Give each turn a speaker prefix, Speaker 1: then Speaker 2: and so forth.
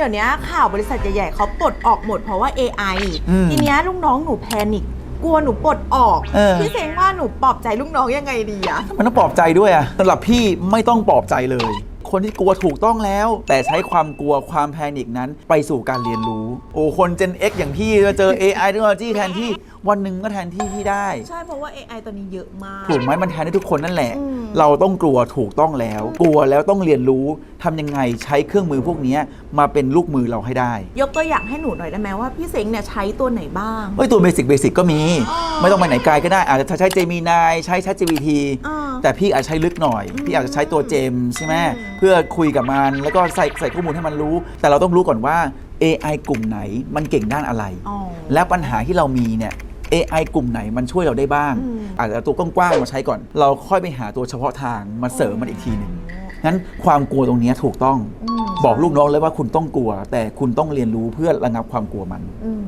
Speaker 1: ดี๋ยวนี้ข่าวบริษัทใหญ่ๆเขาปลดออกหมดเพราะว่า AI
Speaker 2: อืม
Speaker 1: ทีเนี้ยลูกน้องหนูแพนิคกลัวหนูปลดออก
Speaker 2: เออ
Speaker 1: พี่เซงว่าหนูปลอบใจลูกน้องยังไงดีอะ
Speaker 2: มันต้องปลอบใจด้วยอะสำหรับพี่ไม่ต้องปลอบใจเลย คนที่กลัวถูกต้องแล้ว แต่ใช้ความกลัวความแพนิคนั้น ไปสู่การเรียนรู้ โอ้คน Gen X อย่างพี่จะเจอ AI เทคโนโลยีแทนที่วันหนึ่งก็แทนที่พี่ได้
Speaker 1: ใช่เพราะว่า AI ตอนนี้เยอะมาก
Speaker 2: ถูกไหมมันแทนได้ทุกคนนั่นแหละ
Speaker 1: อืม
Speaker 2: เราต้องกลัวถูกต้องแล้ว กลัวแล้วต้องเรียนรู้ทำยังไงใช้เครื่องมือพวกนี้มาเป็นลูกมือเราให้ได้
Speaker 1: ยกตัวอย่างให้หนูหน่อยได้ไหมว่าพี่เซงเนี่ยใช้ตัวไหนบ้าง
Speaker 2: เฮ้ยตัวเบสิกเบสิกก็มี
Speaker 1: อ๋อ
Speaker 2: ไม่ต้องไปไหนไกลก็ได้ อาจจะใช้ Gemini ใช้ ChatGPT
Speaker 1: อ่า
Speaker 2: แต่พี่อาจจะใช้ลึกหน่อย พี่อาจจะใช้ตัวเจมส์ใช่ไหม
Speaker 1: อืม
Speaker 2: เพื่อคุยกับมันแล้วก็ใส่ใส่ข้อมูลให้มันรู้ แต่เราต้องรู้ก่อนว่า AI กลุ่มไหนมันเก่งด้านอะไร
Speaker 1: อ๋อ
Speaker 2: แล้วปัญหาที่เรามีเนี่ย AI กลุ่มไหนมันช่วยเราได้บ้าง
Speaker 1: อืม
Speaker 2: อาจจะเอาตัวกว้างๆมาใช้ก่อน เราค่อยไปหาตัวเฉพาะทางมาเสริมมันอีกทีหนึ่งงั้นความกลัวตรงเนี้ยถูกต้อง
Speaker 1: อืม
Speaker 2: บอกลูกน้องเลยว่าคุณต้องกลัว แต่คุณต้องเรียนรู้เพื่อระงับความกลัวมัน
Speaker 1: อืม